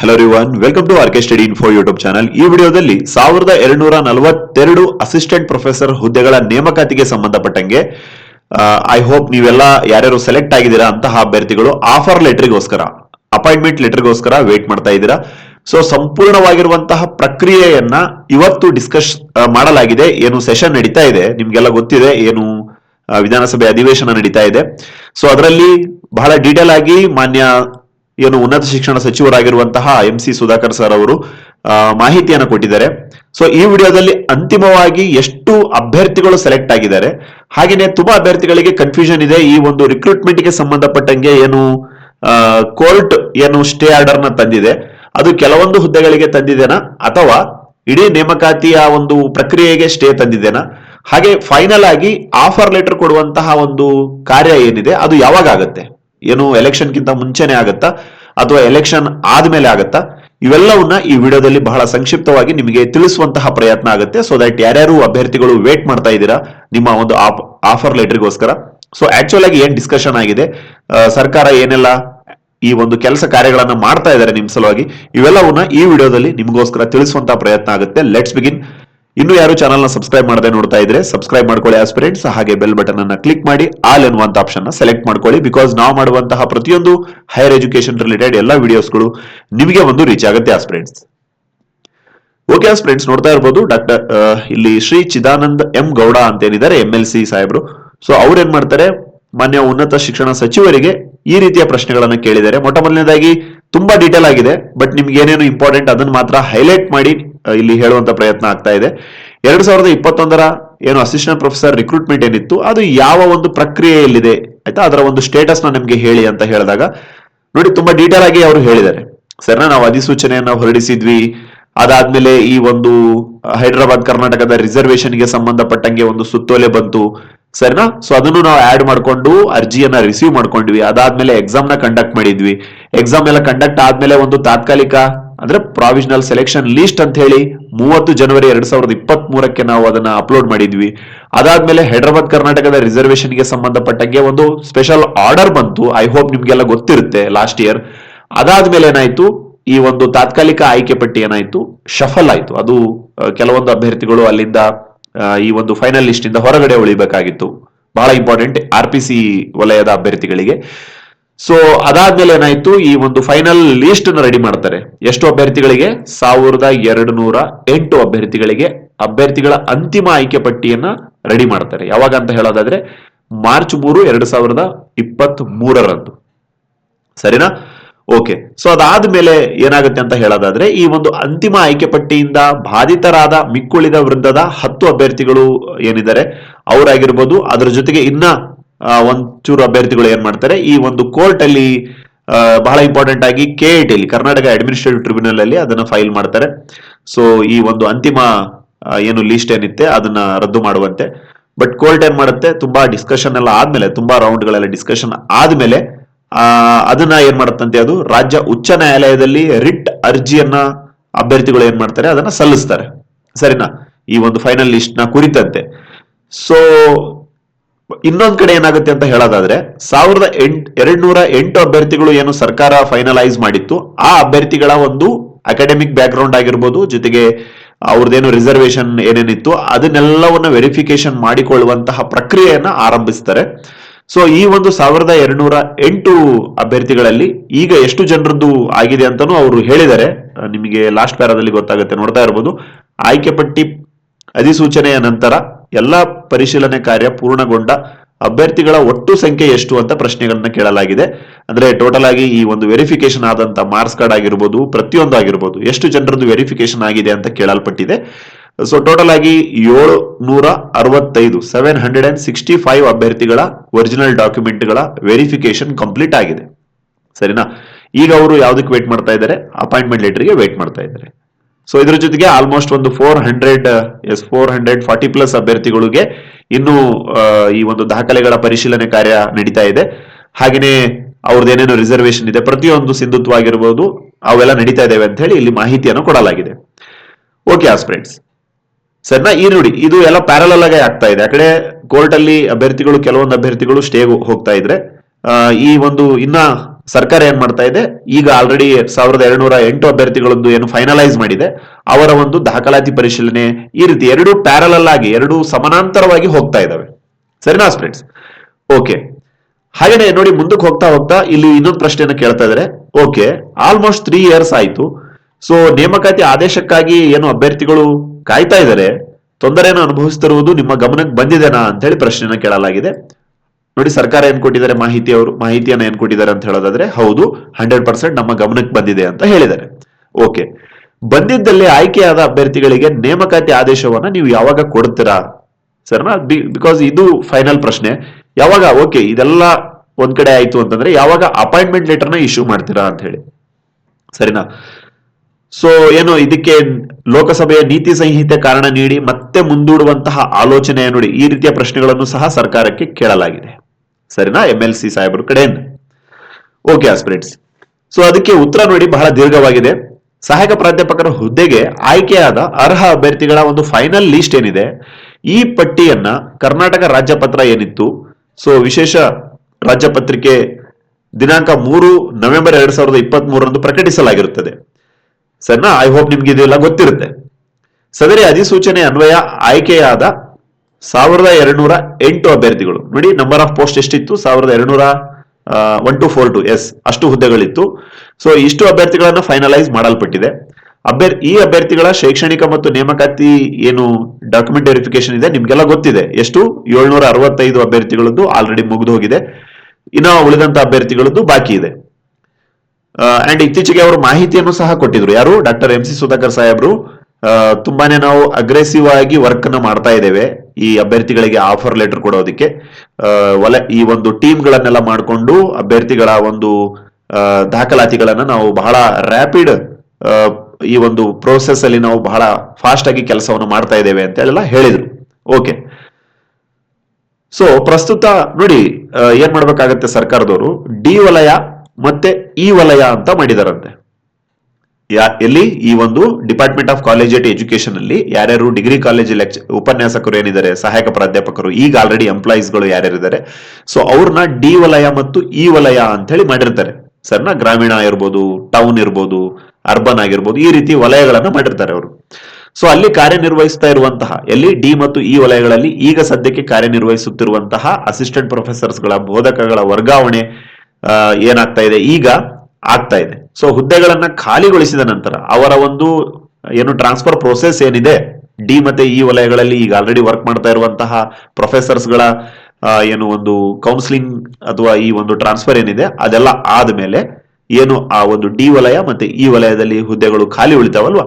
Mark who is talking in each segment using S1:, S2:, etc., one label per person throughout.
S1: Hello ರಿವನ್ welcome to RK study info YouTube channel ಈ ವಿಡಿಯೋದಲ್ಲಿ ಸಾವಿರದ ಎರಡುನೂರ ನಲವತ್ತೆರಡು ಅಸಿಸ್ಟೆಂಟ್ ಪ್ರೊಫೆಸರ್ ಹುದ್ದೆಗಳ ನೇಮಕಾತಿಗೆ ಸಂಬಂಧಪಟ್ಟಂಗೆ ಐ ಹೋಪ್ ನೀವೆಲ್ಲ ಯಾರ್ಯಾರು ಸೆಲೆಕ್ಟ್ ಆಗಿದ್ದೀರಾ ಅಂತಹ ಅಭ್ಯರ್ಥಿಗಳು ಆಫರ್ ಲೆಟರ್ಗೋಸ್ಕರ ಅಪಾಯಿಂಟ್ಮೆಂಟ್ ಲೆಟರ್ಗೋಸ್ಕರ ವೇಟ್ ಮಾಡ್ತಾ ಇದ್ದೀರಾ. ಸೊ ಸಂಪೂರ್ಣವಾಗಿರುವಂತಹ ಪ್ರಕ್ರಿಯೆಯನ್ನ ಇವತ್ತು ಡಿಸ್ಕಸ್ ಮಾಡಲಾಗಿದೆ. ಏನು ಸೆಷನ್ ನಡೀತಾ ಇದೆ, ನಿಮ್ಗೆಲ್ಲ ಗೊತ್ತಿದೆ. ಏನು ವಿಧಾನಸಭೆ ಅಧಿವೇಶನ ನಡೀತಾ ಇದೆ. ಸೊ ಅದರಲ್ಲಿ ಬಹಳ ಡೀಟೇಲ್ ಆಗಿ ಮಾನ್ಯ ಏನು ಉನ್ನತ ಶಿಕ್ಷಣ ಸಚಿವರಾಗಿರುವಂತಹ ಎಂ ಸಿ ಸುಧಾಕರ್ ಸರ್ ಅವರು ಮಾಹಿತಿಯನ್ನು ಕೊಟ್ಟಿದ್ದಾರೆ. ಸೊ ಈ ವಿಡಿಯೋದಲ್ಲಿ ಅಂತಿಮವಾಗಿ ಎಷ್ಟು ಅಭ್ಯರ್ಥಿಗಳು ಸೆಲೆಕ್ಟ್ ಆಗಿದ್ದಾರೆ, ಹಾಗೆಯೇ ತುಂಬಾ ಅಭ್ಯರ್ಥಿಗಳಿಗೆ ಕನ್ಫ್ಯೂಷನ್ ಇದೆ. ಈ ಒಂದು ರಿಕ್ರೂಟ್ಮೆಂಟ್ಗೆ ಸಂಬಂಧಪಟ್ಟಂಗೆ ಏನು ಕೋರ್ಟ್ ಏನು ಸ್ಟೇ ಆರ್ಡರ್ನ ತಂದಿದೆ. ಅದು ಕೆಲವೊಂದು ಹುದ್ದೆಗಳಿಗೆ ತಂದಿದೆನಾ, ಅಥವಾ ಇಡೀ ನೇಮಕಾತಿಯ ಒಂದು ಪ್ರಕ್ರಿಯೆಗೆ ಸ್ಟೇ ತಂದಿದೆನಾ? ಹಾಗೆ ಫೈನಲ್ ಆಗಿ ಆಫರ್ ಲೆಟರ್ ಕೊಡುವಂತಹ ಒಂದು ಕಾರ್ಯ ಏನಿದೆ, ಅದು ಯಾವಾಗ ಆಗುತ್ತೆ? ಏನು ಎಲೆಕ್ಷನ್ ಗಿಂತ ಮುಂಚೆನೆ ಆಗತ್ತಾ? ಅಥವಾ ಎಲೆಕ್ಷನ್ ಆದ್ಮೇಲೆ ಆಗತ್ತಾ? ಇವೆಲ್ಲವನ್ನ ಈ ವಿಡಿಯೋದಲ್ಲಿ ಬಹಳ ಸಂಕ್ಷಿಪ್ತವಾಗಿ ನಿಮಗೆ ತಿಳಿಸುವಂತಹ ಪ್ರಯತ್ನ ಆಗುತ್ತೆ. ಸೊ ದಟ್ ಯಾರ್ಯಾರು ಅಭ್ಯರ್ಥಿಗಳು ವೇಟ್ ಮಾಡ್ತಾ ಇದ್ದೀರಾ, ನಿಮ್ಮ ಒಂದು ಆಫರ್ ಲೆಟರ್ಗೋಸ್ಕರ ಸೊ ಆಕ್ಚುಲ್ ಆಗಿ ಏನ್ ಡಿಸ್ಕಷನ್ ಆಗಿದೆ? ಸರ್ಕಾರ ಏನೆಲ್ಲ ಈ ಒಂದು ಕೆಲಸ ಕಾರ್ಯಗಳನ್ನ ಮಾಡ್ತಾ ಇದ್ದಾರೆ ನಿಮ್ ಸಲುವಾಗಿ, ಇವೆಲ್ಲವನ್ನ ಈ ವಿಡಿಯೋದಲ್ಲಿ ನಿಮಗೋಸ್ಕರ ತಿಳಿಸುವಂತಹ ಪ್ರಯತ್ನ ಆಗುತ್ತೆ. ಲೆಟ್ಸ್ ಬಿಗಿನ್ ಇನ್ನು ಯಾರು ಚಾನಲ್ನ ಸಬ್ಸ್ಕ್ರೈಬ್ ಮಾಡದೆ ನೋಡ್ತಾ ಇದ್ರೆ ಸಬ್ಸ್ಕ್ರೈಬ್ ಮಾಡ್ಕೊಳ್ಳಿ ಆಸ್ಪಿರೆಂಟ್ಸ್ ಹಾಗೆ ಬೆಲ್ ಬಟನ್ ಅನ್ನ ಕ್ಲಿಕ್ ಮಾಡಿ ಆಲ್ ಎನ್ನುವಂತ ಆಪ್ಷನ್ ಸೆಲೆಕ್ಟ್ ಮಾಡ್ಕೊಳ್ಳಿ. ಬಿಕಾಸ್ ನಾವು ಮಾಡುವಂತಹ ಪ್ರತಿಯೊಂದು ಹೈಯರ್ ಎಜುಕೇಶನ್ ರಿಲೇಟೆಡ್ ಎಲ್ಲ ವಿಡಿಯೋಸ್ಗಳು ನಿಮಗೆ ಒಂದು ರೀಚ್ ಆಗುತ್ತೆ ಆಸ್ಪಿರೆಂಟ್ಸ್ ಓಕೆ ಫ್ರೆಂಡ್ಸ್ ನೋಡ್ತಾ ಇರ್ಬೋದು. ಡಾಕ್ಟರ್ ಇಲ್ಲಿ ಶ್ರೀ ಚಿದಾನಂದ್ ಎಂ ಗೌಡ ಅಂತ ಏನಿದ್ದಾರೆ ಎಂ ಎಲ್ ಸಿ ಸಾಹೇಬರು. ಸೊ ಅವ್ರು ಏನ್ ಮಾಡ್ತಾರೆ? ಮಾನ್ಯ ಉನ್ನತ ಶಿಕ್ಷಣ ಸಚಿವರಿಗೆ ಈ ರೀತಿಯ ಪ್ರಶ್ನೆಗಳನ್ನು ಕೇಳಿದ್ದಾರೆ. ಮೊಟ್ಟ ಮೊದಲನೇದಾಗಿ ತುಂಬಾ ಡೀಟೇಲ್ ಆಗಿದೆ ಬಟ್ ನಿಮ್ಗೆ ಏನೇನು ಇಂಪಾರ್ಟೆಂಟ್ ಅದನ್ನ ಮಾತ್ರ ಹೈಲೈಟ್ ಮಾಡಿ ಇಲ್ಲಿ ಹೇಳುವಂತ ಪ್ರಯತ್ನ ಆಗ್ತಾ ಇದೆ. ಎರಡ್ ಸಾವಿರದ ಇಪ್ಪತ್ತೊಂದರ ಏನು ಅಸಿಸ್ಟೆಂಟ್ ಪ್ರೊಫೆಸರ್ ರಿಕ್ರೂಟ್ಮೆಂಟ್ ಏನಿತ್ತು, ಅದು ಯಾವ ಒಂದು ಪ್ರಕ್ರಿಯೆಯಲ್ಲಿದೆ ಆಯ್ತಾ? ಅದರ ಒಂದು ಸ್ಟೇಟಸ್ನ ನಿಮ್ಗೆ ಹೇಳಿ ಅಂತ ಹೇಳಿದಾಗ, ನೋಡಿ ತುಂಬಾ ಡೀಟೇಲ್ ಆಗಿ ಅವರು ಹೇಳಿದ್ದಾರೆ. ಸರಿನಾ ನಾವು ಅಧಿಸೂಚನೆಯನ್ನ ಹೊರಡಿಸಿದ್ವಿ. ಅದಾದ್ಮೇಲೆ ಈ ಒಂದು ಹೈದರಾಬಾದ್, ಕರ್ನಾಟಕದ ರಿಸರ್ವೇಶನ್ಗೆ ಸಂಬಂಧಪಟ್ಟಂಗೆ ಒಂದು ಸುತ್ತೋಲೆ ಬಂತು. ಸರಿನಾ? ಸೊ ಅದನ್ನು ನಾವು ಆಡ್ ಮಾಡ್ಕೊಂಡು ಅರ್ಜಿಯನ್ನ ರಿಸೀವ್ ಮಾಡ್ಕೊಂಡ್ವಿ. ಅದಾದ್ಮೇಲೆ ಎಕ್ಸಾಮ್ನ ಕಂಡಕ್ಟ್ ಮಾಡಿದ್ವಿ. ಎಕ್ಸಾಮ್ ಎಲ್ಲ ಕಂಡಕ್ಟ್ ಆದ್ಮೇಲೆ ಒಂದು ತಾತ್ಕಾಲಿಕ ಅಂದ್ರೆ ಪ್ರಾವಿಷನಲ್ ಸೆಲೆಕ್ಷನ್ ಲಿಸ್ಟ್ ಅಂತ ಹೇಳಿ ಮೂವತ್ತು ಜನವರಿ ಎರಡ್ ಸಾವಿರದ ಇಪ್ಪತ್ತ್ ಮೂರಕ್ಕೆ ನಾವು ಅದನ್ನ ಅಪ್ಲೋಡ್ ಮಾಡಿದ್ವಿ. ಅದಾದ್ಮೇಲೆ ಹೈದರಾಬಾದ್ ಕರ್ನಾಟಕದ ರಿಸರ್ವೇಶನ್ಗೆ ಸಂಬಂಧಪಟ್ಟಂಗೆ ಒಂದು ಸ್ಪೆಷಲ್ ಆರ್ಡರ್ ಬಂತು. ಐ ಹೋಪ್ ನಿಮ್ಗೆಲ್ಲ ಗೊತ್ತಿರುತ್ತೆ ಲಾಸ್ಟ್ ಇಯರ್ ಅದಾದ್ಮೇಲೆ ಏನಾಯ್ತು? ಈ ಒಂದು ತಾತ್ಕಾಲಿಕ ಆಯ್ಕೆ ಪಟ್ಟಿ ಏನಾಯ್ತು? ಶಫಲ್ ಆಯ್ತು. ಅದು ಕೆಲವೊಂದು ಅಭ್ಯರ್ಥಿಗಳು ಅಲ್ಲಿಂದ ಈ ಒಂದು ಫೈನಲ್ ಲಿಸ್ಟ್ ಇಂದ ಹೊರಗಡೆ ಉಳಿಬೇಕಾಗಿತ್ತು. ಬಹಳ ಇಂಪಾರ್ಟೆಂಟ್ ಆರ್ ಪಿ ಸಿ ವಲಯದ ಅಭ್ಯರ್ಥಿಗಳಿಗೆ. ಸೊ ಅದಾದ್ಮೇಲೆ ಏನಾಯ್ತು? ಈ ಒಂದು ಫೈನಲ್ ಲಿಸ್ಟ್ನ ರೆಡಿ ಮಾಡ್ತಾರೆ. ಎಷ್ಟು ಅಭ್ಯರ್ಥಿಗಳಿಗೆ? ಸಾವಿರದ ಎರಡು ನೂರ ಎಂಟು ಅಭ್ಯರ್ಥಿಗಳಿಗೆ ಅಭ್ಯರ್ಥಿಗಳ ಅಂತಿಮ ಆಯ್ಕೆ ಪಟ್ಟಿಯನ್ನ ರೆಡಿ ಮಾಡ್ತಾರೆ. ಯಾವಾಗ ಅಂತ ಹೇಳೋದಾದ್ರೆ, ಮಾರ್ಚ್ ಮೂರು ಎರಡು ಸಾವಿರದ ಇಪ್ಪತ್ತ್ ಮೂರರಂದು ಸರಿನಾ? ಓಕೆ ಸೊ ಅದಾದ್ಮೇಲೆ ಏನಾಗುತ್ತೆ ಅಂತ ಹೇಳೋದಾದ್ರೆ, ಈ ಒಂದು ಅಂತಿಮ ಆಯ್ಕೆ ಪಟ್ಟಿಯಿಂದ ಬಾಧಿತರಾದ ಮಿಕ್ಕುಳಿದ ವೃಂದದ ಹತ್ತು ಅಭ್ಯರ್ಥಿಗಳು ಏನಿದ್ದಾರೆ? ಅವರಾಗಿರ್ಬೋದು. ಅದರ ಜೊತೆಗೆ ಇನ್ನ ಒಂಚೂರು ಅಭ್ಯರ್ಥಿಗಳು ಏನ್ ಮಾಡ್ತಾರೆ? ಈ ಒಂದು ಕೋರ್ಟ್ ಅಲ್ಲಿ ಬಹಳ ಇಂಪಾರ್ಟೆಂಟ್ ಆಗಿ ಕೆ ಅಲ್ಲಿ, ಕರ್ನಾಟಕ ಅಡ್ಮಿನಿಸ್ಟ್ರೇಟಿವ್ ಟ್ರಿಬ್ಯುನಲ್ ಅಲ್ಲಿ ಅದನ್ನ ಫೈಲ್ ಮಾಡ್ತಾರೆ. ಸೊ ಈ ಒಂದು ಅಂತಿಮ ಏನು ಲೀಸ್ಟ್ ಏನಿತ್ತೆ, ಅದನ್ನ ರದ್ದು ಮಾಡುವಂತೆ. ಬಟ್ ಕೋರ್ಟ್ ಏನ್ ಮಾಡುತ್ತೆ? ತುಂಬಾ ಡಿಸ್ಕಷನ್ ಎಲ್ಲ ಆದ್ಮೇಲೆ, ತುಂಬಾ ರೌಂಡ್ಗಳೆಲ್ಲ ಡಿಸ್ಕಷನ್ ಆದ್ಮೇಲೆ ಅದನ್ನ ಏನ್ ಮಾಡುತ್ತಂತೆ ಅದು? ರಾಜ್ಯ ಉಚ್ಚ ನ್ಯಾಯಾಲಯದಲ್ಲಿ ರಿಟ್ ಅರ್ಜಿಯನ್ನ ಅಭ್ಯರ್ಥಿಗಳು ಏನ್ ಮಾಡ್ತಾರೆ? ಅದನ್ನ ಸಲ್ಲಿಸ್ತಾರೆ. ಸರಿನಾ? ಈ ಒಂದು ಫೈನಲ್ ಲಿಸ್ಟ್ನ ಕುರಿತಂತೆ. ಸೊ ಇನ್ನೊಂದ್ ಕಡೆ ಏನಾಗುತ್ತೆ ಅಂತ ಹೇಳೋದಾದ್ರೆ, ಸಾವಿರದ ಎಂಟ್ ಎರಡ್ ನೂರ ಎಂಟು ಅಭ್ಯರ್ಥಿಗಳು ಏನು ಸರ್ಕಾರ ಫೈನಲೈಸ್ ಮಾಡಿತ್ತು, ಆ ಅಭ್ಯರ್ಥಿಗಳ ಒಂದು ಅಕಾಡೆಮಿಕ್ ಬ್ಯಾಕ್ ಗ್ರೌಂಡ್ ಆಗಿರ್ಬೋದು, ಜೊತೆಗೆ ಅವ್ರದ್ದೇನು ರಿಸರ್ವೇಶನ್ ಏನೇನಿತ್ತು, ಅದನ್ನೆಲ್ಲವನ್ನ ವೆರಿಫಿಕೇಶನ್ ಮಾಡಿಕೊಳ್ಳುವಂತಹ ಪ್ರಕ್ರಿಯೆಯನ್ನ ಆರಂಭಿಸ್ತಾರೆ. ಸೊ ಈ ಒಂದು ಸಾವಿರದ ಎರಡ್ನೂರ ಎಂಟು ಅಭ್ಯರ್ಥಿಗಳಲ್ಲಿ ಈಗ ಎಷ್ಟು ಜನರದ್ದು ಆಗಿದೆ ಅಂತಾನೂ ಅವರು ಹೇಳಿದ್ದಾರೆ. ನಿಮಗೆ ಲಾಸ್ಟ್ ಪ್ಯಾರಾದಲ್ಲಿ ಗೊತ್ತಾಗುತ್ತೆ, ನೋಡ್ತಾ ಇರ್ಬೋದು. ಆಯ್ಕೆ ಪಟ್ಟಿ ಅಧಿಸೂಚನೆಯ ನಂತರ ಎಲ್ಲಾ ಪರಿಶೀಲನೆ ಕಾರ್ಯ ಪೂರ್ಣಗೊಂಡ ಅಭ್ಯರ್ಥಿಗಳ ಒಟ್ಟು ಸಂಖ್ಯೆ ಎಷ್ಟು ಅಂತ ಪ್ರಶ್ನೆಗಳನ್ನ ಕೇಳಲಾಗಿದೆ. ಅಂದ್ರೆ ಟೋಟಲ್ ಆಗಿ ಈ ಒಂದು ವೆರಿಫಿಕೇಶನ್ ಆದಂತ ಮಾರ್ಕ್ಸ್ ಕಾರ್ಡ್ ಆಗಿರ್ಬೋದು, ಪ್ರತಿಯೊಂದು ಆಗಿರ್ಬೋದು, ಎಷ್ಟು ಜನರದ್ದು ವೆರಿಫಿಕೇಶನ್ ಆಗಿದೆ ಅಂತ ಕೇಳಲ್ಪಟ್ಟಿದೆ. ಸೊ ಟೋಟಲ್ ಆಗಿ ಏಳು ನೂರ ಅರವತ್ತೈದು seven hundred and sixty five ಅಭ್ಯರ್ಥಿಗಳ ಒರಿಜಿನಲ್ ಡಾಕ್ಯುಮೆಂಟ್ಗಳ ವೆರಿಫಿಕೇಶನ್ ಕಂಪ್ಲೀಟ್ ಆಗಿದೆ. ಸರಿನಾ? ಈಗ ಅವರು ಯಾವ್ದಕ್ಕೆ ವೇಟ್ ಮಾಡ್ತಾ ಇದ್ದಾರೆ? ಅಪಾಯಿಂಟ್ಮೆಂಟ್ ಲೆಟರ್ಗೆ ವೇಟ್ ಮಾಡ್ತಾ ಇದ್ದಾರೆ. ಸೊ ಇದ್ರ ಜೊತೆಗೆ ಆಲ್ಮೋಸ್ಟ್ ಒಂದು four hundred yes four hundred forty plus ಅಭ್ಯರ್ಥಿಗಳಿಗೆ ಇನ್ನು ಈ ಒಂದು ದಾಖಲೆಗಳ ಪರಿಶೀಲನೆ ಕಾರ್ಯ ನಡೀತಾ ಇದೆ. ಹಾಗೆಯೇ ಅವ್ರದ್ದು ಏನೇನು ರಿಸರ್ವೇಶನ್ ಇದೆ, ಪ್ರತಿಯೊಂದು ಸಿಂಧುತ್ವ ಆಗಿರ್ಬೋದು ಅವೆಲ್ಲ ನಡೀತಾ ಇದಾವೆ ಅಂತ ಹೇಳಿ ಇಲ್ಲಿ ಮಾಹಿತಿಯನ್ನು ಕೊಡಲಾಗಿದೆ. ಓಕೆ ಆಸ್ಪ್ರೆಂಟ್ಸ್ ಸರಿನಾ ಈ ನೋಡಿ, ಇದು ಎಲ್ಲ ಪ್ಯಾರಲಲ್ ಆಗಿ ಆಗ್ತಾ ಇದೆ. ಆ ಕೋರ್ಟ್ ಅಲ್ಲಿ ಅಭ್ಯರ್ಥಿಗಳು, ಕೆಲವೊಂದು ಅಭ್ಯರ್ಥಿಗಳು ಸ್ಟೇ ಹೋಗ್ತಾ ಇದ್ರೆ ಈ ಒಂದು ಇನ್ನ ಸರ್ಕಾರ ಏನ್ ಮಾಡ್ತಾ ಇದೆ? ಈಗ ಆಲ್ರೆಡಿ ಸಾವಿರದ ಎರಡ್ನೂರ ಎಂಟು ಅಭ್ಯರ್ಥಿಗಳದ್ದು ಏನು ಫೈನಲೈಸ್ ಮಾಡಿದೆ. ಅವರ ಒಂದು ದಾಖಲಾತಿ ಪರಿಶೀಲನೆ ಈ ರೀತಿ ಎರಡು ಪ್ಯಾರಲಲ್ ಆಗಿ, ಎರಡು ಸಮಾನಾಂತರವಾಗಿ ಹೋಗ್ತಾ ಇದಾವೆ. ಸರಿನಾ ಫ್ರೆಂಡ್ಸ್ ಓಕೆ ಹಾಗೇನೆ ನೋಡಿ ಮುಂದಕ್ಕೆ ಹೋಗ್ತಾ ಹೋಗ್ತಾ ಇಲ್ಲಿ ಇನ್ನೊಂದು ಪ್ರಶ್ನೆಯನ್ನ ಕೇಳ್ತಾ ಇದಾರೆ. ಓಕೆ ಆಲ್ಮೋಸ್ಟ್ ತ್ರೀ ಇಯರ್ಸ್ ಆಯ್ತು. ಸೊ ನೇಮಕಾತಿ ಆದೇಶಕ್ಕಾಗಿ ಏನು ಅಭ್ಯರ್ಥಿಗಳು ಕಾಯ್ತಾ ಇದ್ದಾರೆ ತೊಂದರೆಯನ್ನು ಅನುಭವಿಸ್ತಿರುವುದು ನಿಮ್ಮ ಗಮನಕ್ಕೆ ಬಂದಿದೆನಾ ಅಂತ ಹೇಳಿ ಪ್ರಶ್ನೆಯನ್ನ ಕೇಳಲಾಗಿದೆ. ನೋಡಿ, ಸರ್ಕಾರ ಏನ್ ಕೊಟ್ಟಿದ್ದಾರೆ? ಮಾಹಿತಿ ಅವರು, ಮಾಹಿತಿಯನ್ನ ಏನ್ ಕೊಟ್ಟಿದ್ದಾರೆ ಅಂತ ಹೇಳೋದಾದ್ರೆ, ಹೌದು ಹಂಡ್ರೆಡ್ ಪರ್ಸೆಂಟ್ ನಮ್ಮ ಗಮನಕ್ಕೆ ಬಂದಿದೆ ಅಂತ ಹೇಳಿದ್ದಾರೆ. ಓಕೆ ಬಂದಿದ್ದಲ್ಲಿ ಆಯ್ಕೆಯಾದ ಅಭ್ಯರ್ಥಿಗಳಿಗೆ ನೇಮಕಾತಿ ಆದೇಶವನ್ನ ನೀವು ಯಾವಾಗ ಕೊಡ್ತೀರಾ? ಸರ್ನಾ ಬಿಕಾಸ್ ಇದು ಫೈನಲ್ ಪ್ರಶ್ನೆ. ಯಾವಾಗ? ಓಕೆ ಇದೆಲ್ಲ ಒಂದ್ ಕಡೆ ಆಯ್ತು ಅಂತಂದ್ರೆ, ಯಾವಾಗ ಅಪಾಯಿಂಟ್ಮೆಂಟ್ ಲೆಟರ್ನ ಇಶ್ಯೂ ಮಾಡ್ತೀರಾ ಅಂತ ಹೇಳಿ. ಸರಿನಾ? ಸೊ ಏನು, ಇದಕ್ಕೆ ಲೋಕಸಭೆಯ ನೀತಿ ಸಂಹಿತೆ ಕಾರಣ ನೀಡಿ ಮತ್ತೆ ಮುಂದೂಡುವಂತಹ ಆಲೋಚನೆ ನೋಡಿ, ಈ ರೀತಿಯ ಪ್ರಶ್ನೆಗಳನ್ನು ಸಹ ಸರ್ಕಾರಕ್ಕೆ ಕೇಳಲಾಗಿದೆ. ಸರಿನಾ? ಎಂ ಎಲ್ ಸಿ ಸಾಹೇಬ್ರ ಕಡೆಯಿಂದ. ಓಕೆ ಆಸ್ಪಿರೇಟ್ಸ್ ಸೊ ಅದಕ್ಕೆ ಉತ್ತರ ನೋಡಿ, ಬಹಳ ದೀರ್ಘವಾಗಿದೆ. ಸಹಾಯಕ ಪ್ರಾಧ್ಯಾಪಕರ ಹುದ್ದೆಗೆ ಆಯ್ಕೆಯಾದ ಅರ್ಹ ಅಭ್ಯರ್ಥಿಗಳ ಒಂದು ಫೈನಲ್ ಲಿಸ್ಟ್ ಏನಿದೆ. ಈ ಪಟ್ಟಿಯನ್ನ ಕರ್ನಾಟಕ ರಾಜ್ಯಪತ್ರ ಏನಿತ್ತು? ಸೊ ವಿಶೇಷ ರಾಜ್ಯಪತ್ರಿಕೆ ದಿನಾಂಕ ಮೂರು ನವೆಂಬರ್ ಎರಡ್ ಸಾವಿರದ ಇಪ್ಪತ್ತ್ ಮೂರರಂದು ಪ್ರಕಟಿಸಲಾಗಿರುತ್ತದೆ. ಸರಿನಾ? ಐ ಹೋಪ್ ನಿಮ್ಗೆ ಇದೆಲ್ಲ ಗೊತ್ತಿರುತ್ತೆ. ಸದರಿ ಅಧಿಸೂಚನೆ ಅನ್ವಯ ಆಯ್ಕೆಯಾದ ಸಾವಿರದ ಎರಡ್ನೂರ ಎಂಟು ಅಭ್ಯರ್ಥಿಗಳು. ನೋಡಿ ನಂಬರ್ ಆಫ್ ಪೋಸ್ಟ್ ಎಷ್ಟಿತ್ತು? ಸಾವಿರದ ಎರಡ್ನೂರ one two four two yes ಅಷ್ಟು ಹುದ್ದೆಗಳಿತ್ತು. ಸೊ ಇಷ್ಟು ಅಭ್ಯರ್ಥಿಗಳನ್ನ ಫೈನಲೈಸ್ ಮಾಡಲ್ಪಟ್ಟಿದೆ. ಅಭ್ಯರ್ಥಿ ಈ ಅಭ್ಯರ್ಥಿಗಳ ಶೈಕ್ಷಣಿಕ ಮತ್ತು ನೇಮಕಾತಿ ಏನು ಡಾಕ್ಯುಮೆಂಟ್ ವೆರಿಫಿಕೇಶನ್ ಇದೆ, ನಿಮ್ಗೆಲ್ಲ ಗೊತ್ತಿದೆ. ಎಷ್ಟು? ಏಳ್ನೂರ ಅರವತ್ತೈದು ಅಭ್ಯರ್ಥಿಗಳದ್ದು ಆಲ್ರೆಡಿ ಮುಗಿದು ಹೋಗಿದೆ. ಇನ್ನು ಉಳಿದಂತ ಅಭ್ಯರ್ಥಿಗಳದ್ದು ಬಾಕಿ ಇದೆ. ಅಂಡ್ ಇತ್ತೀಚೆಗೆ ಅವರು ಮಾಹಿತಿಯನ್ನು ಸಹ ಕೊಟ್ಟಿದ್ರು. ಯಾರು? ಡಾಕ್ಟರ್ ಎಂ ಸಿ ಸುಧಾಕರ್ ಸಾಹೇಬ್ರು. ತುಂಬಾನೇ ನಾವು ಅಗ್ರೆಸಿವ್ ಆಗಿ ವರ್ಕ್ ಅನ್ನ ಮಾಡ್ತಾ ಇದ್ದೇವೆ. ಈ ಅಭ್ಯರ್ಥಿಗಳಿಗೆ ಆಫರ್ ಲೆಟರ್ ಕೊಡೋದಕ್ಕೆ ಒಲೆ, ಈ ಒಂದು ಟೀಮ್ ಗಳನ್ನೆಲ್ಲ ಮಾಡಿಕೊಂಡು ಅಭ್ಯರ್ಥಿಗಳ ಒಂದು ದಾಖಲಾತಿಗಳನ್ನು ನಾವು ಬಹಳ ರ್ಯಾಪಿಡ್ ಈ ಒಂದು ಪ್ರೋಸೆಸ್ ಅಲ್ಲಿ ನಾವು ಬಹಳ ಫಾಸ್ಟ್ ಆಗಿ ಕೆಲಸವನ್ನು ಮಾಡ್ತಾ ಇದ್ದೇವೆ ಅಂತ ಎಲ್ಲ ಹೇಳಿದ್ರು. ಓಕೆ ಸೊ ಪ್ರಸ್ತುತ ನೋಡಿ ಏನ್ ಮಾಡ್ಬೇಕಾಗತ್ತೆ ಸರ್ಕಾರದವರು? ಡಿ ವಲಯ ಮತ್ತೆ ಇ ವಲಯ ಅಂತ ಮಾಡಿದಾರಂತೆ. ಎಲ್ಲಿ? ಈ ಒಂದು ಡಿಪಾರ್ಟ್ಮೆಂಟ್ ಆಫ್ ಕಾಲೇಜ್ ಎಜುಕೇಶನ್ ಅಲ್ಲಿ ಯಾರ್ಯಾರು ಡಿಗ್ರಿ ಕಾಲೇಜ್ ಉಪನ್ಯಾಸಕರು ಏನಿದ್ದಾರೆ, ಸಹಾಯಕ ಪ್ರಾಧ್ಯಾಪಕರು, ಈಗ ಆಲ್ರೆಡಿ ಎಂಪ್ಲಾಯೀಸ್ಗಳು ಯಾರ್ಯಾರಿದ್ದಾರೆ ಸೊ ಅವ್ರನ್ನ ಡಿ ವಲಯ ಮತ್ತು ಇ ವಲಯ ಅಂತ ಹೇಳಿ ಮಾಡಿರ್ತಾರೆ. ಸರ್ನ ಗ್ರಾಮೀಣ ಇರ್ಬೋದು ಟೌನ್ ಇರ್ಬೋದು ಅರ್ಬನ್ ಆಗಿರ್ಬೋದು, ಈ ರೀತಿ ವಲಯಗಳನ್ನ ಮಾಡಿರ್ತಾರೆ ಅವರು. ಸೊ ಅಲ್ಲಿ ಕಾರ್ಯನಿರ್ವಹಿಸ್ತಾ ಇರುವಂತಹ, ಎಲ್ಲಿ? ಡಿ ಮತ್ತು ಇ ವಲಯಗಳಲ್ಲಿ ಈಗ ಸದ್ಯಕ್ಕೆ ಕಾರ್ಯನಿರ್ವಹಿಸುತ್ತಿರುವಂತಹ ಅಸಿಸ್ಟೆಂಟ್ ಪ್ರೊಫೆಸರ್ಸ್ಗಳ ಬೋಧಕಗಳ ವರ್ಗಾವಣೆ ಏನಾಗ್ತಾ ಇದೆ? ಈಗ ಆಗ್ತಾ ಇದೆ. ಸೊ ಹುದ್ದೆಗಳನ್ನ ಖಾಲಿಗೊಳಿಸಿದ ನಂತರ ಅವರ ಒಂದು, ಏನು ಟ್ರಾನ್ಸ್ಫರ್ ಪ್ರೋಸೆಸ್ ಏನಿದೆ ಡಿ ಮತ್ತೆ ಇ ವಲಯಗಳಲ್ಲಿ ಈಗ ಆಲ್ರೆಡಿ ವರ್ಕ್ ಮಾಡ್ತಾ ಇರುವಂತಹ ಪ್ರೊಫೆಸರ್ಸ್ಗಳ ಏನು ಒಂದು ಕೌನ್ಸಿಲಿಂಗ್ ಅಥವಾ ಈ ಒಂದು ಟ್ರಾನ್ಸ್ಫರ್ ಏನಿದೆ, ಅದೆಲ್ಲ ಆದ್ಮೇಲೆ ಏನು ಆ ಒಂದು ಡಿ ವಲಯ ಮತ್ತೆ ಇ ವಲಯದಲ್ಲಿ ಹುದ್ದೆಗಳು ಖಾಲಿ ಉಳಿತಾವಲ್ವಾ?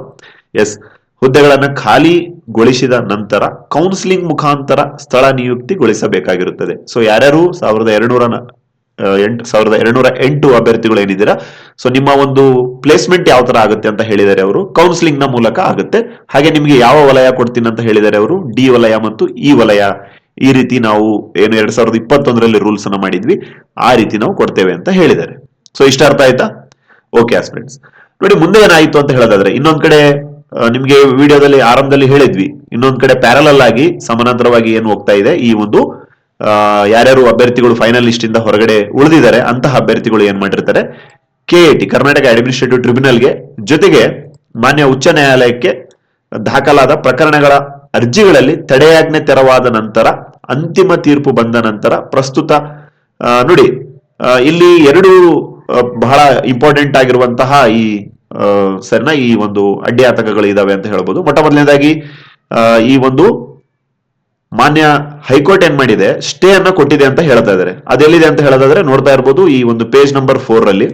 S1: ಎಸ್ ಹುದ್ದೆಗಳನ್ನ ಖಾಲಿಗೊಳಿಸಿದ ನಂತರ ಕೌನ್ಸಿಲಿಂಗ್ ಮುಖಾಂತರ ಸ್ಥಳ ನಿಯುಕ್ತಿಗೊಳಿಸಬೇಕಾಗಿರುತ್ತದೆ. ಸೊ ಯಾರ್ಯಾರು ಸಾವಿರದ ಎರಡ್ನೂರ ಎಂಟು, ಸಾವಿರದ ಎರಡ್ನೂರ ಎಂಟು ಅಭ್ಯರ್ಥಿಗಳು ಏನಿದ್ದೀರಾ? ಸೊ ನಿಮ್ಮ ಒಂದು ಪ್ಲೇಸ್ಮೆಂಟ್ ಯಾವ ತರ ಆಗುತ್ತೆ ಅಂತ ಹೇಳಿದ್ದಾರೆ ಅವರು. ಕೌನ್ಸಿಲಿಂಗ್ನ ಮೂಲಕ ಆಗುತ್ತೆ. ಹಾಗೆ ನಿಮಗೆ ಯಾವ ವಲಯ ಕೊಡ್ತೀನಿ ಅಂತ ಹೇಳಿದ್ದಾರೆ ಅವರು. ಡಿ ವಲಯ ಮತ್ತು ಇ ವಲಯ. ಈ ರೀತಿ ನಾವು ಏನು ಎರಡ್ ಸಾವಿರದ ಇಪ್ಪತ್ತೊಂದರಲ್ಲಿ ರೂಲ್ಸ್ ಅನ್ನ ಮಾಡಿದ್ವಿ. ಆ ರೀತಿ ನಾವು ಕೊಡ್ತೇವೆ ಅಂತ ಹೇಳಿದ್ದಾರೆ. ಸೊ ಇಷ್ಟ ಅರ್ಥ ಆಯ್ತಾ? ಓಕೆ ಆಸ್ಪಿರೆಂಟ್ಸ್ ನೋಡಿ ಮುಂದೆ ಏನಾಯ್ತು ಅಂತ ಹೇಳೋದಾದ್ರೆ, ಇನ್ನೊಂದ್ ಕಡೆ ನಿಮ್ಗೆ ವಿಡಿಯೋದಲ್ಲಿ ಆರಂಭದಲ್ಲಿ ಹೇಳಿದ್ವಿ. ಇನ್ನೊಂದ್ ಕಡೆ ಪ್ಯಾರಲಲ್ ಆಗಿ, ಸಮಾನಾಂತರವಾಗಿ ಏನು ಹೋಗ್ತಾ ಇದೆ? ಈ ಒಂದು ಯಾರ್ಯಾರು ಅಭ್ಯರ್ಥಿಗಳು ಫೈನಲ್ ಲಿಸ್ಟ್ ಇಂದ ಹೊರಗಡೆ ಉಳಿದಿದ್ದಾರೆ, ಅಂತಹ ಅಭ್ಯರ್ಥಿಗಳು ಏನ್ ಮಾಡಿರ್ತಾರೆ? ಕೆ ಟಿ ಕರ್ನಾಟಕ ಅಡ್ಮಿನಿಸ್ಟ್ರೇಟಿವ್ ಟ್ರಿಬ್ಯುನಲ್ಗೆ ಜೊತೆಗೆ ಮಾನ್ಯ ಉಚ್ಚ ನ್ಯಾಯಾಲಯಕ್ಕೆ ದಾಖಲಾದ ಪ್ರಕರಣಗಳ ಅರ್ಜಿಗಳಲ್ಲಿ ತಡೆಯಾಜ್ಞೆ ತೆರವಾದ ನಂತರ, ಅಂತಿಮ ತೀರ್ಪು ಬಂದ ನಂತರ ಪ್ರಸ್ತುತ ನೋಡಿ ಇಲ್ಲಿ ಎರಡು ಬಹಳ ಇಂಪಾರ್ಟೆಂಟ್ ಆಗಿರುವಂತಹ ಈ ಸರಿನಾ, ಈ ಒಂದು ಅಡ್ಡಿ ಆತಂಕಗಳು ಇದಾವೆ ಅಂತ ಹೇಳ್ಬೋದು. ಮೊಟ್ಟ ಮೊದಲನೇದಾಗಿ ಈ ಒಂದು ಮಾನ್ಯ ಹೈಕೋರ್ಟ್ ಏನ್ ಮಾಡಿದೆ? ಸ್ಟೇ ಅನ್ನ ಕೊಟ್ಟಿದೆ ಅಂತ ಹೇಳ್ತಾ ಇದ್ದಾರೆ. ಅದೆಲ್ಲಿದೆ ಅಂತ ಹೇಳೋದಾದ್ರೆ ನೋಡ್ತಾ ಇರ್ಬೋದು ಈ ಒಂದು ಪೇಜ್ ನಂಬರ್ ಫೋರ್ ಅಲ್ಲಿ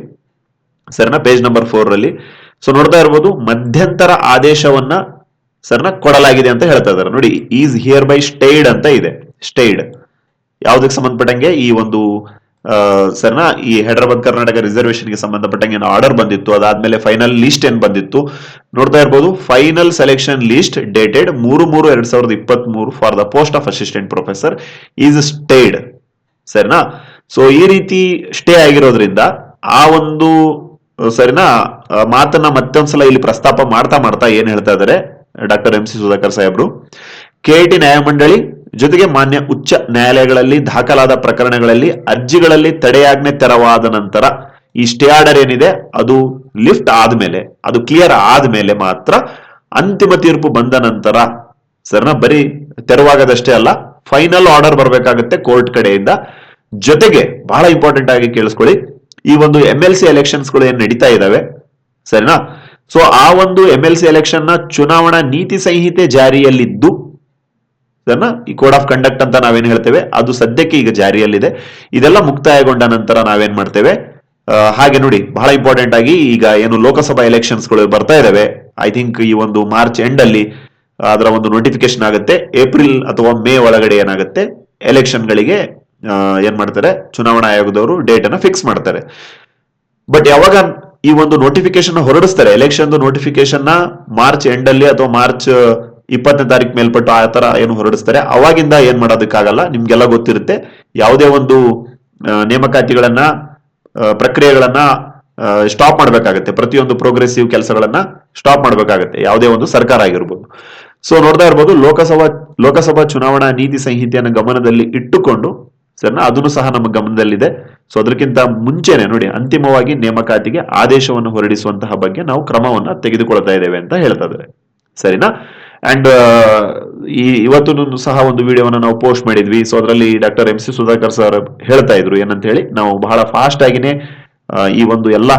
S1: ಸರ್ನ ಪೇಜ್ ನಂಬರ್ ಫೋರ್ ಅಲ್ಲಿ ಸೊ ನೋಡ್ತಾ ಇರ್ಬೋದು ಮಧ್ಯಂತರ ಆದೇಶವನ್ನ ಸರ್ನ ಕೊಡಲಾಗಿದೆ ಅಂತ ಹೇಳ್ತಾ ಇದ್ದಾರೆ. ನೋಡಿ ಈಸ್ ಹಿಯರ್ ಬೈ ಸ್ಟೇಡ್ ಅಂತ ಇದೆ. ಸ್ಟೇಡ್ ಯಾವ್ದಕ್ಕೆ ಸಂಬಂಧಪಟ್ಟಂಗೆ ಈ ಒಂದು ಸರ್ನ, ಈ ಹೈದರಾಬಾದ್, ಕರ್ನಾಟಕ ರಿಸರ್ವೇಶನ್ಗೆ ಸಂಬಂಧಪಟ್ಟಂಗೆ ಆರ್ಡರ್ ಬಂದಿತ್ತು. ಅದಾದ್ಮೇಲೆ ಫೈನಲ್ ಲಿಸ್ಟ್ ಏನ್ ಬಂದಿತ್ತು? ನೋಡ್ತಾ ಇರ್ಬೋದು ಫೈನಲ್ ಸೆಲೆಕ್ಷನ್ ಲಿಸ್ಟ್ ಡೇಟೆಡ್ ಮೂರು ಮೂರು ಎರಡ್ ಸಾವಿರದ ಇಪ್ಪತ್ತ್ ಮೂರು for the post of assistant professor is stayed ಸರಿನಾ ಸೊ ಈ ರೀತಿ ಸ್ಟೇ ಆಗಿರೋದ್ರಿಂದ ಆ ಒಂದು, ಸರಿನಾ ಮಾತನ್ನ ಮತ್ತೊಂದ್ಸಲ ಇಲ್ಲಿ ಪ್ರಸ್ತಾಪ ಮಾಡ್ತಾ ಮಾಡ್ತಾ ಏನ್ ಹೇಳ್ತಾ ಇದ್ದಾರೆ? ಡಾಕ್ಟರ್ ಎಂ ಸಿ ಸುಧಾಕರ್ ಸಾಹೇಬ್ರು. ಕೆಐಟಿ ನ್ಯಾಯಮಂಡಳಿ ಜೊತೆಗೆ ಮಾನ್ಯ ಉಚ್ಚ ನ್ಯಾಯಾಲಯಗಳಲ್ಲಿ ದಾಖಲಾದ ಪ್ರಕರಣಗಳಲ್ಲಿ ಅರ್ಜಿಗಳಲ್ಲಿ ತಡೆಯಾಜ್ಞೆ ತೆರವಾದ ನಂತರ ಈ ಸ್ಟೇ ಆರ್ಡರ್ ಏನಿದೆ ಅದು ಲಿಫ್ಟ್ ಆದ್ಮೇಲೆ, ಅದು ಕ್ಲಿಯರ್ ಆದ್ಮೇಲೆ ಮಾತ್ರ ಅಂತಿಮ ತೀರ್ಪು ಬಂದ ನಂತರ. ಸರ್ನ, ಬರೀ ತೆರವಾಗದಷ್ಟೇ ಅಲ್ಲ, ಫೈನಲ್ ಆರ್ಡರ್ ಬರಬೇಕಾಗುತ್ತೆ ಕೋರ್ಟ್ ಕಡೆಯಿಂದ. ಜೊತೆಗೆ ಬಹಳ ಇಂಪಾರ್ಟೆಂಟ್ ಆಗಿ ಕೇಳಿಸ್ಕೊಳ್ಳಿ, ಈ ಒಂದು ಎಂ ಎಲ್ ಸಿ ಎಲೆಕ್ಷನ್ಸ್ಗಳು ಏನ್ ನಡೀತಾ ಇದಾವೆ? ಸರಿನಾ, ಸೊ ಆ ಒಂದು ಎಂ ಎಲ್ ಸಿ ಎಲೆಕ್ಷನ್ನ ಚುನಾವಣಾ ನೀತಿ ಸಂಹಿತೆ ಜಾರಿಯಲ್ಲಿದ್ದು ಇದನ್ನ ಈ ಕೋಡ್ ಆಫ್ ಕಂಡಕ್ಟ್ ಅಂತ ನಾವೇನ್ ಹೇಳ್ತೇವೆ? ಅದು ಸದ್ಯಕ್ಕೆ ಈಗ ಜಾರಿಯಲ್ಲಿದೆ. ಇದೆಲ್ಲ ಮುಕ್ತಾಯಗೊಂಡ ನಂತರ ನಾವೇನ್ ಮಾಡ್ತೇವೆ? ಹಾಗೆ ನೋಡಿ ಬಹಳ ಇಂಪಾರ್ಟೆಂಟ್ ಆಗಿ ಈಗ ಏನು ಲೋಕಸಭಾ ಎಲೆಕ್ಷನ್ಸ್ಗಳು ಬರ್ತಾ ಇದಾವೆ. ಐ ಥಿಂಕ್ ಈ ಒಂದು ಮಾರ್ಚ್ ಎಂಡ್ ಅಲ್ಲಿ ಅದರ ಒಂದು ನೋಟಿಫಿಕೇಶನ್ ಆಗುತ್ತೆ. ಏಪ್ರಿಲ್ ಅಥವಾ ಮೇ ಒಳಗಡೆ ಏನಾಗುತ್ತೆ? ಎಲೆಕ್ಷನ್ ಗಳಿಗೆ ಆ, ಏನ್ ಮಾಡ್ತಾರೆ? ಚುನಾವಣಾ ಆಯೋಗದವರು ಡೇಟ್ ಅನ್ನ ಫಿಕ್ಸ್ ಮಾಡ್ತಾರೆ. ಬಟ್ ಯಾವಾಗ ಈ ಒಂದು ನೋಟಿಫಿಕೇಶನ್ ಹೊರಡಿಸ್ತಾರೆ? ಎಲೆಕ್ಷನ್ ನೋಟಿಫಿಕೇಶನ್ ಮಾರ್ಚ್ ಎಂಡ್ ಅಲ್ಲಿ ಅಥವಾ ಮಾರ್ಚ್ ಇಪ್ಪತ್ತನೇ ತಾರೀಕು ಮೇಲ್ಪಟ್ಟು ಆ ತರ ಏನು ಹೊರಡಿಸ್ತಾರೆ. ಅವಾಗಿಂದ ಏನ್ ಮಾಡೋದಕ್ಕಾಗಲ್ಲ, ನಿಮ್ಗೆಲ್ಲ ಗೊತ್ತಿರುತ್ತೆ. ಯಾವುದೇ ಒಂದು ನೇಮಕಾತಿಗಳನ್ನ ಪ್ರಕ್ರಿಯೆಗಳನ್ನ ಸ್ಟಾಪ್ ಮಾಡ್ಬೇಕಾಗತ್ತೆ. ಪ್ರತಿಯೊಂದು ಪ್ರೋಗ್ರೆಸಿವ್ ಕೆಲಸಗಳನ್ನ ಸ್ಟಾಪ್ ಮಾಡ್ಬೇಕಾಗತ್ತೆ. ಯಾವುದೇ ಒಂದು ಸರ್ಕಾರ ಆಗಿರ್ಬೋದು. ಸೊ ನೋಡ್ತಾ ಇರ್ಬೋದು, ಲೋಕಸಭಾ ಲೋಕಸಭಾ ಚುನಾವಣಾ ನೀತಿ ಸಂಹಿತೆಯನ್ನು ಗಮನದಲ್ಲಿ ಇಟ್ಟುಕೊಂಡು, ಸರಿನಾ, ಅದನ್ನು ಸಹ ನಮ್ಮ ಗಮನದಲ್ಲಿದೆ. ಸೊ ಅದಕ್ಕಿಂತ ಮುಂಚೆನೆ ನೋಡಿ, ಅಂತಿಮವಾಗಿ ನೇಮಕಾತಿಗೆ ಆದೇಶವನ್ನು ಹೊರಡಿಸುವಂತಹ ಬಗ್ಗೆ ನಾವು ಕ್ರಮವನ್ನು ತೆಗೆದುಕೊಳ್ತಾ ಇದ್ದೇವೆ ಅಂತ ಹೇಳ್ತಾ ಇದ್ದಾರೆ. ಸರಿನಾ? ಅಂಡ್ ಈ ಇವತ್ತು ಸಹ ಒಂದು ವಿಡಿಯೋವನ್ನು ನಾವು ಪೋಸ್ಟ್ ಮಾಡಿದ್ವಿ. ಸೊ ಅದರಲ್ಲಿ doctor M C Sudhakar sir ಹೇಳ್ತಾ ಇದ್ರು ಏನಂತ ಹೇಳಿ ನಾವು ಬಹಳ ಫಾಸ್ಟ್ ಆಗಿನೇ ಈ ಒಂದು ಎಲ್ಲ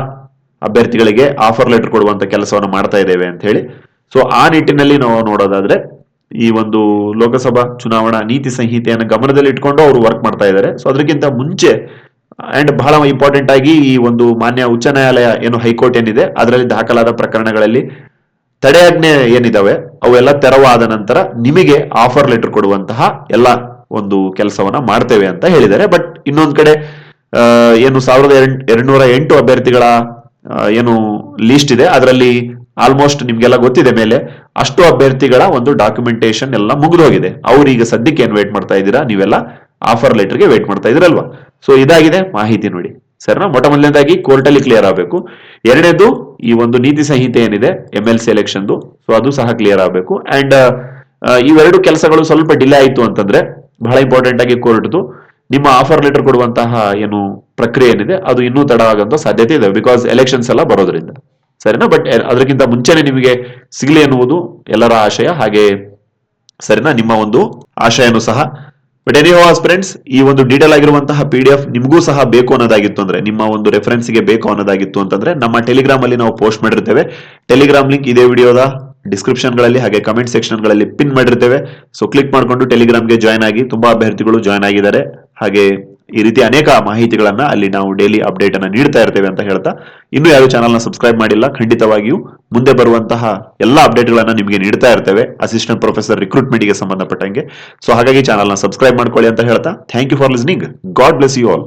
S1: ಅಭ್ಯರ್ಥಿಗಳಿಗೆ ಆಫರ್ ಲೆಟರ್ ಕೊಡುವಂತ ಕೆಲಸವನ್ನು ಮಾಡ್ತಾ ಇದ್ದೇವೆ ಅಂತ ಹೇಳಿ ಸೊ ಆ ನಿಟ್ಟಿನಲ್ಲಿ ನಾವು ನೋಡೋದಾದ್ರೆ, ಈ ಒಂದು ಲೋಕಸಭಾ ಚುನಾವಣಾ ನೀತಿ ಸಂಹಿತೆಯನ್ನು ಗಮನದಲ್ಲಿ ಇಟ್ಕೊಂಡು ಅವರು ವರ್ಕ್ ಮಾಡ್ತಾ ಇದ್ದಾರೆ. ಸೊ ಅದಕ್ಕಿಂತ ಮುಂಚೆ ಅಂಡ್ ಬಹಳ ಇಂಪಾರ್ಟೆಂಟ್ ಆಗಿ ಈ ಒಂದು ಮಾನ್ಯ ಉಚ್ಚ ನ್ಯಾಯಾಲಯ ಏನು ಹೈಕೋರ್ಟ್ ಏನಿದೆ, ಅದರಲ್ಲಿ ದಾಖಲಾದ ಪ್ರಕರಣಗಳಲ್ಲಿ ತಡೆಯಾಜ್ಞೆ ಏನಿದಾವೆ, ಅವೆಲ್ಲ ತೆರವಾದ ನಂತರ ನಿಮಗೆ ಆಫರ್ ಲೆಟರ್ ಕೊಡುವಂತಹ ಎಲ್ಲ ಒಂದು ಕೆಲಸವನ್ನ ಮಾಡ್ತೇವೆ ಅಂತ ಹೇಳಿದ್ದಾರೆ. ಬಟ್ ಇನ್ನೊಂದ್ ಕಡೆ ಏನು ಸಾವಿರದ ಎರಡ್ನೂರ ಎಂಟು ಅಭ್ಯರ್ಥಿಗಳ ಏನು ಲಿಸ್ಟ್ ಇದೆ. ಅದರಲ್ಲಿ ಆಲ್ಮೋಸ್ಟ್ ನಿಮ್ಗೆಲ್ಲ ಗೊತ್ತಿದೆ ಮೇಲೆ ಅಷ್ಟು ಅಭ್ಯರ್ಥಿಗಳ ಒಂದು ಡಾಕ್ಯುಮೆಂಟೇಶನ್ ಎಲ್ಲ ಮುಗಿದು ಹೋಗಿದೆ ಅವ್ರೀಗ ಸದ್ಯಕ್ಕೆ ಏನ್ ವೇಟ್ ಮಾಡ್ತಾ ಇದ್ದೀರಾ? ನೀವೆಲ್ಲ ಆಫರ್ ಲೆಟರ್ಗೆ ವೇಟ್ ಮಾಡ್ತಾ ಇದ್ರಲ್ವಾ ಸೊ ಇದಾಗಿದೆ ಮಾಹಿತಿ ನೋಡಿ. ಸರಿನಾ ಮೊಟ್ಟ ಮೊದಲನೇದಾಗಿ ಕೋರ್ಟ್ ಅಲ್ಲಿ ಕ್ಲಿಯರ್ ಆಗಬೇಕು. ಎರಡನೇದು, ಈ ಒಂದು ನೀತಿ ಸಂಹಿತೆ ಏನಿದೆ ಎಂ ಎಲ್ ಸಿ ಎಲೆಕ್ಷನ್ದು ಸೊ ಅದು ಸಹ ಕ್ಲಿಯರ್ ಆಗಬೇಕು. ಅಂಡ್ ಇವೆರಡು ಕೆಲಸಗಳು ಸ್ವಲ್ಪ ಡಿಲೇ ಆಯಿತು ಅಂತಂದ್ರೆ, ಬಹಳ ಇಂಪಾರ್ಟೆಂಟ್ ಆಗಿ ಕೋರ್ಟ್ದು ನಿಮ್ಮ ಆಫರ್ ಲೆಟರ್ ಕೊಡುವಂತಹ ಏನು ಪ್ರಕ್ರಿಯೆ ಏನಿದೆ, ಅದು ಇನ್ನೂ ತಡ ಆಗುವಂತ ಸಾಧ್ಯತೆ ಇದೆ ಬಿಕಾಸ್ ಎಲೆಕ್ಷನ್ಸ್ ಎಲ್ಲ ಬರೋದ್ರಿಂದ. ಸರಿನಾ? ಬಟ್ ಅದಕ್ಕಿಂತ ಮುಂಚೆನೆ ನಿಮಗೆ ಸಿಗಲಿ ಎನ್ನುವುದು ಎಲ್ಲರ ಆಶಯ, ಹಾಗೆ ಸರಿನಾ? ನಿಮ್ಮ ಒಂದು ಆಶಯನೂ ಸಹ ಬಟ್ ಎನಿ ವಾಸ್ ಫ್ರೆಂಡ್ಸ್ ಈ ಒಂದು ಡೀಟೇಲ್ ಆಗಿರುವಂತಹ ಪಿ ಡಿ ಎಫ್ ನಿಮಗೂ ಸಹ ಬೇಕು ಅನ್ನೋದಾಗಿತ್ತು ಅಂದ್ರೆ, ನಿಮ್ಮ ಒಂದು ರೆಫರೆನ್ಸ್ಗೆ ಬೇಕು ಅನ್ನೋದಾಗಿತ್ತು ಅಂತಂದ್ರೆ, ನಮ್ಮ ಟೆಲಿಗ್ರಾಮ್ ಅಲ್ಲಿ ನಾವು ಪೋಸ್ಟ್ ಮಾಡಿರ್ತೇವೆ. ಟೆಲಿಗ್ರಾಮ್ ಲಿಂಕ್ ಇದೇ ವಿಡಿಯೋದ ಡಿಸ್ಕ್ರಿಪ್ಷನ್ಗಳಲ್ಲಿ ಹಾಗೆ ಕಮೆಂಟ್ ಸೆಕ್ಷನ್ಗಳಲ್ಲಿ ಪಿನ್ ಮಾಡಿರ್ತೇವೆ. ಸೊ ಕ್ಲಿಕ್ ಮಾಡಿಕೊಂಡು ಟೆಲಿಗ್ರಾಮ್ಗೆ ಜಾಯ್ನ್ ಆಗಿ, ತುಂಬಾ ಅಭ್ಯರ್ಥಿಗಳು ಜಾಯ್ನ್ ಆಗಿದ್ದಾರೆ. ಹಾಗೆ ಈ ರೀತಿ ಅನೇಕ ಮಾಹಿತಿಗಳನ್ನ ಅಲ್ಲಿ ನಾವು ಡೈಲಿ ಅಪ್ಡೇಟ್ ಅನ್ನ ನೀಡ್ತಾ ಇರ್ತೇವೆ ಅಂತ ಹೇಳ್ತಾ, ಇನ್ನು ಯಾರು ಚಾನಲ್ನ ಸಬ್ಸ್ಕ್ರೈಬ್ ಮಾಡಿಲ್ಲ, ಖಂಡಿತವಾಗಿಯೂ ಮುಂದೆ ಬರುವಂತಹ ಎಲ್ಲ ಅಪ್ಡೇಟ್ಗಳನ್ನ ನಿಮಗೆ ನೀಡ್ತಾ ಇರ್ತೇವೆ ಅಸಿಸ್ಟೆಂಟ್ ಪ್ರೊಫೆಸರ್ ರಿಕ್ರೂಟ್ಮೆಂಟ್ಗೆ ಸಂಬಂಧಪಟ್ಟಂಗೆ. ಸೊ ಹಾಗಾಗಿ ಚಾನಲ್ನ ಸಬ್ಸ್ಕ್ರೈಬ್ ಮಾಡ್ಕೊಳ್ಳಿ ಅಂತ ಹೇಳ್ತಾ thank you for listening God bless you all